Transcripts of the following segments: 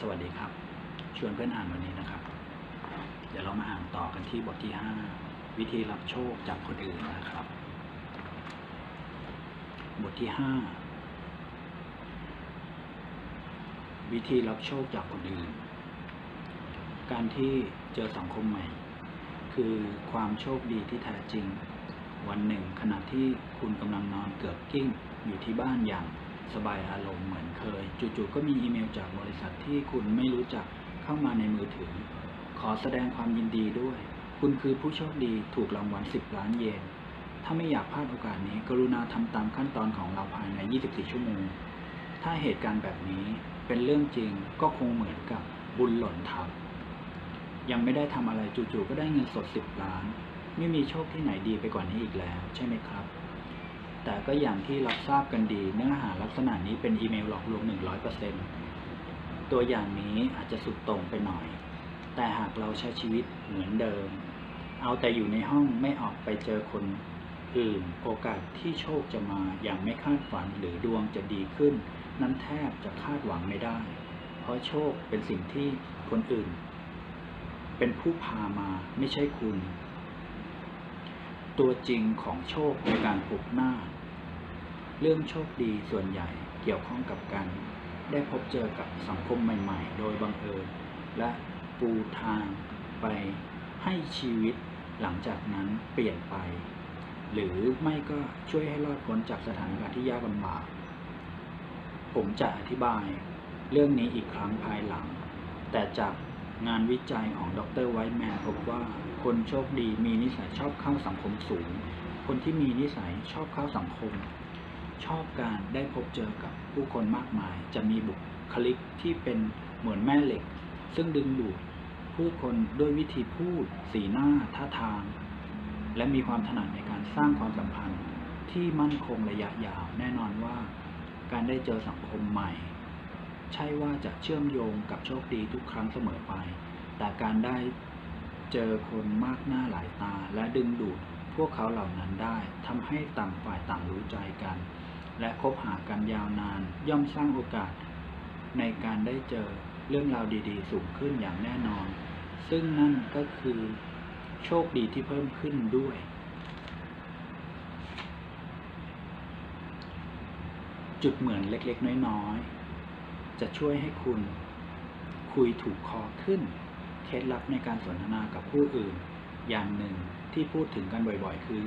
สวัสดีครับ ชวนเพื่อนอ่านวันนี้นะครับ เดี๋ยวเรามาอ่านต่อกันที่บทที่ 5 วิธีรับโชคจากคนอื่นนะครับ บทที่ 5 วิธีรับโชคจากคนอื่น การที่เจอสังคมใหม่ คือความโชคดีที่แท้จริง วันหนึ่งขณะที่คุณกำลังนอนเกือบกิ้งอยู่ที่บ้านอย่าง สบายอารมณ์เหมือนเคย จู่ๆก็มีอีเมลจากบริษัทที่คุณไม่รู้จักเข้ามาในมือถือ ขอแสดงความยินดีด้วย คุณคือผู้โชคดีถูกรางวัล 10 ล้านเยน ถ้าไม่อยากพลาดโอกาสนี้ กรุณาทำตามขั้นตอนของเราภายใน 24 ชั่วโมง ถ้าเหตุการณ์แบบนี้เป็นเรื่องจริงก็คงเหมือนกับบุญหล่นทับ ยังไม่ได้ทำอะไรจู่ๆก็ได้เงินสด 10 ล้าน ไม่มีโชคที่ไหนดีไปกว่านี้อีกแล้ว ใช่ไหมครับ แต่ก็อย่างที่รับทราบกันดีเนื้อหาลักษณะนี้เป็นอีเมลหลอกลวง 100%ตัวอย่างนี้อาจจะสุดต่งไปหน่อย แต่หากเราใช้ชีวิตเหมือนเดิม เอาแต่อยู่ในห้องไม่ออกไปเจอคนอื่น โอกาสที่โชคจะมาอย่างไม่คาดฝันหรือดวงจะดีขึ้น นั้นแทบจะคาดหวังไม่ได้ เพราะโชคเป็นสิ่งที่คนอื่น เป็นผู้พามาไม่ใช่คุณตัวจริงของโชคในการปลุกหน้า เรื่องโชคดีส่วนใหญ่เกี่ยวข้องกับการได้พบเจอกับสังคมใหม่ๆ โดยบังเอิญ และปูทางไปให้ชีวิตหลังจากนั้นเปลี่ยนไป หรือไม่ก็ช่วยให้รอดพ้นจากสถานการณ์ที่ยากลำบาก ผมจะอธิบายเรื่องนี้อีกครั้งภายหลัง แต่จากงานวิจัยของดรไวท์แมนพบว่าคนโชคดีมีนิสัยชอบเข้าสังคมสูง คนที่มีนิสัยชอบเข้าสังคม ชอบการได้พบเจอกับผู้คนมากมาย จะมีบุคลิกที่เป็นเหมือนแม่เหล็ก ซึ่งดึงดูดผู้คนด้วยวิธีพูด สีหน้า ท่าทาง และมีความถนัดในการสร้างความสัมพันธ์ที่มั่นคงระยะยาว แน่นอนว่า การได้เจอสังคมใหม่ ใช่ว่าจะเชื่อมโยงกับโชคดีทุกครั้งเสมอไป แต่การได้เจอคนมากหน้าหลายตาและดึงดูดพวกเขาเหล่านั้นได้ทำให้ต่างฝ่ายต่างรู้ใจกัน และคบหากันยาวนาน ย่อมสร้างโอกาส ในการได้เจอเรื่องราวดีๆ สูงขึ้นอย่างแน่นอน ซึ่งนั่นก็คือโชคดีที่เพิ่มขึ้นด้วย จุดเหมือนเล็กๆ น้อยๆ จะช่วยให้คุณคุยถูกคอขึ้น เคล็ดลับในการสนทนากับผู้อื่น อย่างหนึ่งที่พูดถึงกันบ่อยๆ คือ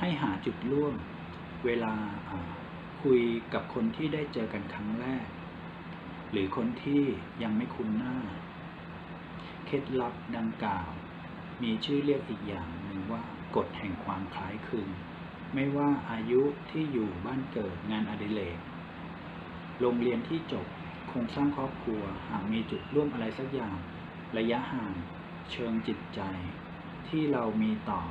ให้หาจุดร่วม เวลาคุยกับคนที่ได้เจอกันครั้งแรก หรือคนที่ยังไม่คุ้นหน้า เคล็ดลับดังกล่าว มีชื่อเรียกอีกอย่างหนึ่งว่ากฎแห่งความคล้ายคลึง ไม่ว่าอายุที่อยู่บ้านเกิดงานอดิเรกโรงเรียนที่จบโครงสร้างครอบครัวหากมีจุดร่วมอะไรสักอย่าง ระยะห่าง เชิงจิตใจ ที่เรามีต่อ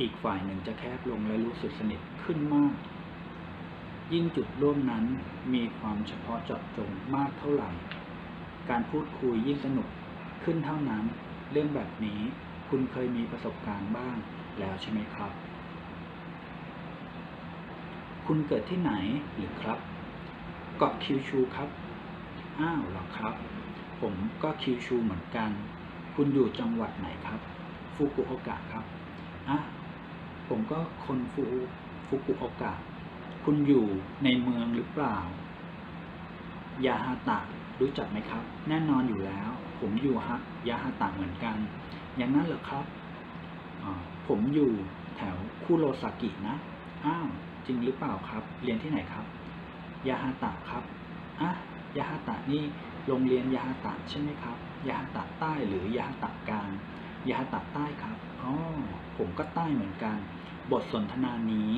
อีกฝ่ายหนึ่งจะแคบลงและรู้สึกสนิทขึ้นมาก ยิ่งจุดร่วมนั้นมีความเฉพาะเจาะจงมากเท่าไหร่ การพูดคุยยิ่งสนุกขึ้นเท่านั้น เรื่องแบบนี้คุณเคยมีประสบการณ์บ้างแล้วใช่ไหมครับ คุณเกิดที่ไหนหรือครับ เกาะคิวชูครับ อ้าวเหรอครับ ผมก็คิวชูเหมือนกัน คุณอยู่จังหวัดไหนครับ ฟุกุโอกะครับ อะ ผมก็คนฟูฟุกุโอกะ คุณอยู่ในเมืองหรือเปล่า ยาฮาตะรู้จักไหมครับ แน่นอนอยู่แล้ว ผมอยู่ฮะยาฮาตะเหมือนกัน อย่างนั้นเหรอครับ ผมอยู่แถวคุโรซากินะ อ้าว จริงหรือเปล่าครับ เรียนที่ไหนครับ ยาฮาตะครับ อะ ยาฮาตะนี่โรงเรียนยาฮาตะใช่ไหมครับ ยาฮาตะใต้หรือยาฮาตะกลาง ยาฮาตะใต้ครับ อ๋อผมก็ใต้เหมือนกัน บทสนทนานี้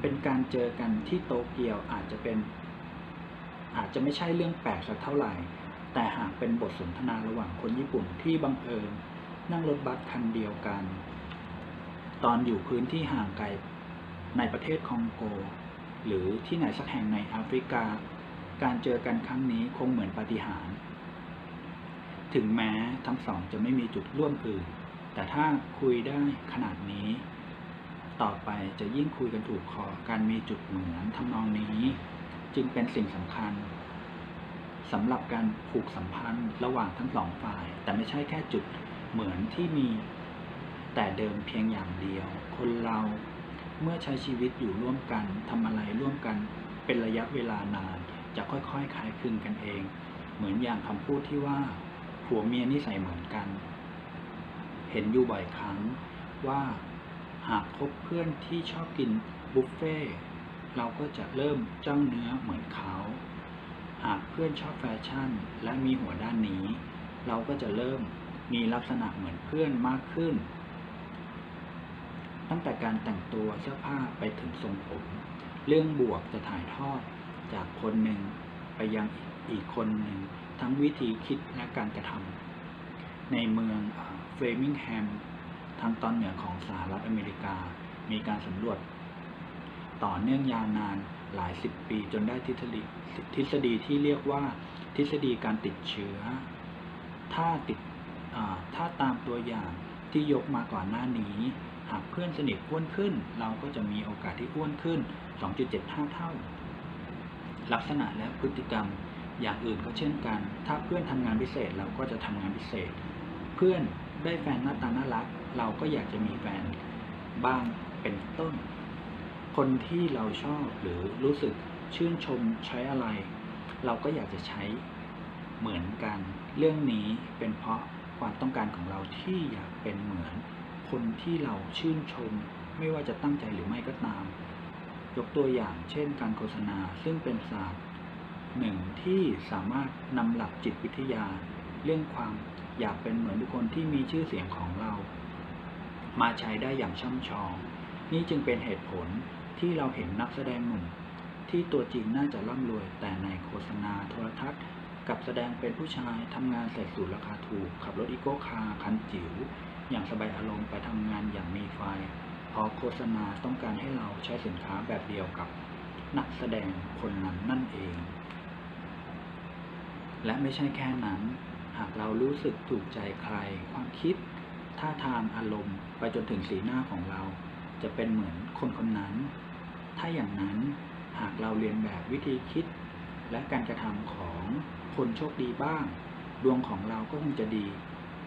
เป็นการเจอกันที่โตเกียวอาจจะเป็น อาจจะไม่ใช่เรื่องแปลกสักเท่าไหร่ แต่หากเป็นบทสนทนาระหว่างคนญี่ปุ่นที่บังเอิญนั่งรถบัสคันเดียวกัน ตอนอยู่พื้นที่ห่างไกลในประเทศคองโก หรือที่ไหนสักแห่งในแอฟริกา การเจอกันครั้งนี้คงเหมือนปาฏิหาริย์ถึงแม้ทั้งสองจะไม่มีจุดร่วมอื่น แต่ถ้าคุยได้ขนาดนี้ ต่อไปจะยิ่งคุยกันถูกคอการมีจุดเหมือนทำนองนี้ จึงเป็นสิ่งสำคัญสำหรับการผูกสัมพันธ์ระหว่างทั้งสองฝ่าย แต่ไม่ใช่แค่จุดเหมือนที่มีแต่เดิมเพียงอย่างเดียว คนเราเมื่อใช้ชีวิตอยู่ร่วมกันทำอะไรร่วมกันเป็นระยะเวลานาน จะค่อยๆคลายคลึงกันเอง เหมือนอย่างคำพูดที่ว่าผัวเมียนิสัยเหมือนกัน เห็นอยู่บ่อยครั้งว่าหากคบเพื่อนที่ชอบกินบุฟเฟ่เราก็จะเริ่มจ้องเนื้อเหมือนเขา หากเพื่อนชอบแฟชั่นและมีหัวด้านนี้ เราก็จะเริ่มมีลักษณะเหมือนเพื่อนมากขึ้น ตั้งแต่การแต่งตัวเสื้อผ้าไปถึงทรงผม เรื่องบวกจะถ่ายทอดจากคนหนึ่งไปยังอีกคนหนึ่งทั้งวิธีคิดและการกระทำในเมือง เฟมิงแฮมทางตอนเหนือของสหรัฐอเมริกา มีการสำรวจ ต่อเนื่องยาวนานหลายสิบปีจนได้ทฤษฎีทฤษฎีที่เรียกว่าทฤษฎีการติดเชื้อ ถ้าติดถ้าตามตัวอย่างที่ยกมาก่อนหน้านี้ หากเพื่อนสนิทอ้วนขึ้น เราก็จะมีโอกาสที่อ้วนขึ้น 2.75 เท่า ลักษณะและพฤติกรรมอย่างอื่นก็เช่นกัน ถ้าเพื่อนทำงานพิเศษเราก็จะทำงานพิเศษ เพื่อน ได้แฟนหน้าตาน่ารัก เราก็อยากจะมีแฟนบ้างเป็นต้น คนที่เราชอบหรือรู้สึกชื่นชมใช้อะไร เราก็อยากจะใช้เหมือนกัน เรื่องนี้เป็นเพราะความต้องการของเราที่อยากเป็นเหมือน คนที่เราชื่นชม ไม่ว่าจะตั้งใจหรือไม่ก็ตาม ยกตัวอย่างเช่น การโฆษณาซึ่งเป็นศาสตร์หนึ่งที่สามารถนำหลักจิตวิทยา เรื่องความอยากเป็นเหมือนบุคคลที่มีชื่อเสียงของเรา มาใช้ได้อย่างช่ำชอง นี่จึงเป็นเหตุผลที่เราเห็นนักแสดงหนุ่ม ที่ตัวจริงน่าจะร่ำรวย แต่ในโฆษณาโทรทัศน์กับแสดงเป็นผู้ชายทำงานใส่สูทราคาถูก ขับรถอีโก้คาร์คันจิ๋วอย่างสบายอารมณ์ไปทำงานอย่างมีไฟพอโฆษณาต้องการให้เราใช้สินค้าแบบเดียวกับนักแสดงคนนั้นนั่นเอง และไม่ใช่แค่นั้น หากเรารู้สึกถูกใจใคร ความคิด ท่าทางอารมณ์ ไปจนถึงสีหน้าของเรา จะเป็นเหมือนคนคนนั้น ถ้าอย่างนั้นหากเราเรียนแบบวิธีคิด และการกระทำของคนโชคดีบ้าง ดวงของเราก็คงจะดี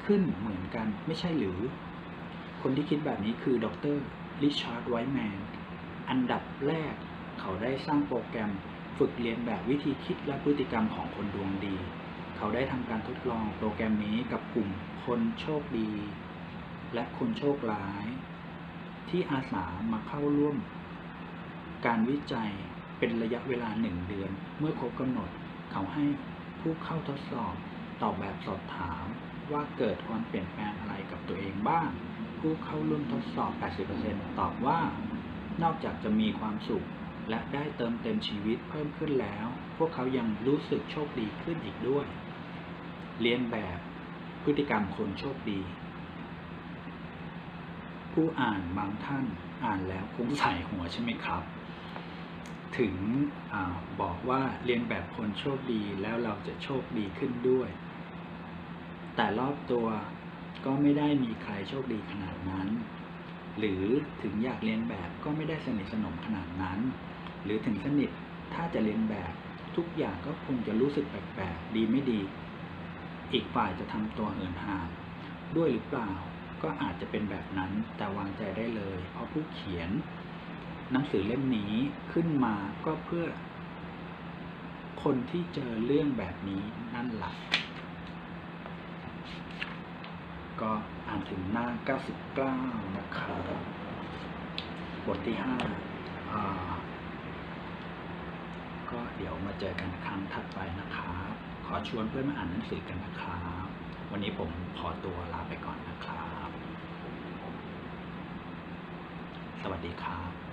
ขึ้นเหมือนกันไม่ใช่หรือ คนที่คิดแบบนี้คือดรริชาร์ดไวท์แมนอันดับแรกเขาได้สร้างโปรแกรมฝึกเรียนแบบวิธีคิดและพฤติกรรมของคนดวงดี เขาได้ทำการทดลองโปรแกรมนี้กับกลุ่มคนโชคดี และคนโชคร้าย ที่อาสามาเข้าร่วม การวิจัยเป็นระยะเวลาหนึ่งเดือน เมื่อครบกำหนด เขาให้ผู้เข้าทดสอบตอบแบบสอบถามว่าเกิดความเปลี่ยนแปลงอะไรกับตัวเองบ้าง ผู้เข้าร่วมทดสอบ 80%ตอบว่า นอกจากจะมีความสุข และได้เติมเต็มชีวิตเพิ่มขึ้นแล้ว พวกเขายังรู้สึกโชคดีขึ้นอีกด้วย เรียนแบบพฤติกรรมคนโชคดี ผู้อ่านบางท่านอ่านแล้วคงใส่หัวใช่ไหมครับ ถึงอบอกว่าเรียนแบบคนโชคดีแล้วเราจะโชคดีขึ้นด้วย แต่รอบตัวก็ไม่ได้มีใครโชคดีขนาดนั้น หรือถึงอยากเรียนแบบก็ไม่ได้สนิทสนมขนาดนั้น หรือถึงสนิทถ้าจะเรียนแบบทุกอย่างก็คงจะรู้สึกแปลกๆดีไม่ดี อีกฝ่ายจะทำตัวเหินห่างด้วยหรือเปล่า ก็อาจจะเป็นแบบนั้นแต่วางใจได้เลย เพราะผู้เขียน หนังสือเล่มนี้ขึ้นมาก็เพื่อ คนที่เจอเรื่องแบบนี้นั่นแหละก็อ่านถึงหน้า 99 นะครับ บทที่5อ่าก็เดี๋ยวมาเจอกันครั้งถัดไปนะครับ ขอชวนเพื่อนมาอ่านหนังสือกันนะครับ วันนี้ผมขอตัวลาไปก่อนนะครับ สวัสดีครับ